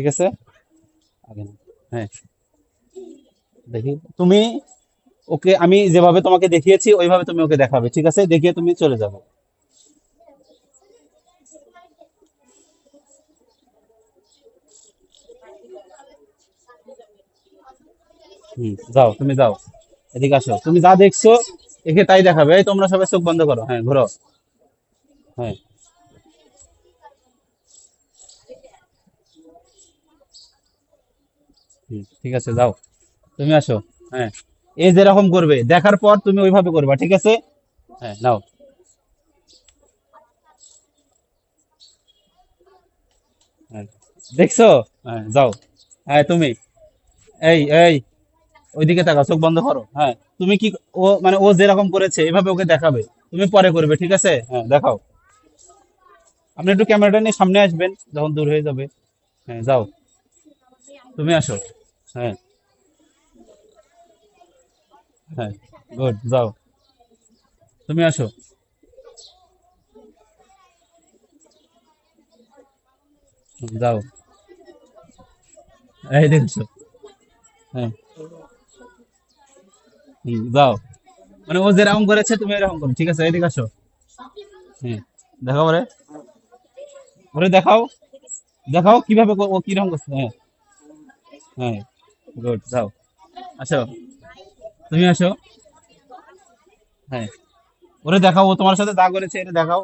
ঠিক আছে? হ্যাঁ। দেখি। তুমি ওকে, আমি যেভাবে তোমাকে দেখিয়েছি, ওইভাবে তুমি ওকে দেখাবে, ঠিক আছে? দেখিয়ে তুমি চলে যাবে। হুম, যাও, তুমি যাও। এদিকে আসো। তুমি যা দেখছ, একে তাই দেখাবে। তোমরা সবাই চোখ বন্ধ করো। হ্যাঁ ঘোরো হ্যাঁ। ঠিক আছে যাও। তুমি আসো। হ্যাঁ। এই যেরকম করবে দেখার পর তুমি ওইভাবে করবা ঠিক আছে? হ্যাঁ নাও। হ্যাঁ। দেখছ? হ্যাঁ। যাও। হ্যাঁ তুমি। এই এই ওইদিকে তাকাও চোখ বন্ধ করো। হ্যাঁ। তুমি কি ও মানে ও যেরকম করেছে এভাবে ওকে দেখাবে। তুমি পরে করবে ঠিক আছে? হ্যাঁ দেখাও। আপনি একটু ক্যামেরাটা নিয়ে সামনে আসবেন যখন দূর হয়ে যাবে। হ্যাঁ যাও। তুমি আসো। হ্যাঁ। হ্যাঁ গুড যাও। তুমি আসো। যাও। এই দেখছ হ্যাঁ। যাও। মানে ও যেরকম করেছে তুমি এরকম করো। ঠিক আছে এদিকে আসো। হ্যাঁ। দেখাও ওরে। ওরে দেখাও। দেখাও কীভাবে ও কীরকম করছে। হ্যাঁ। হ্যাঁ। গুড যাও। আসো। তুমি আসো। হ্যাঁ। ওরে দেখাও, ও তোমার সাথে যা করেছে, এটা দেখাও।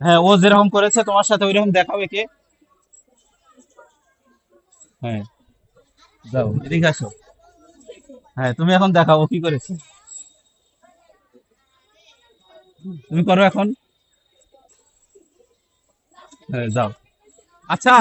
হ্যাঁ ও যেরকম করেছে, তোমার সাথে ওইরকম দেখাও একে। হ্যাঁ। যাও, এদিকে আসো। হ্যাঁ তুমি এখন দেখাও কি করেছে। তুমি করো এখন। হ্যাঁ যাও। আচ্ছা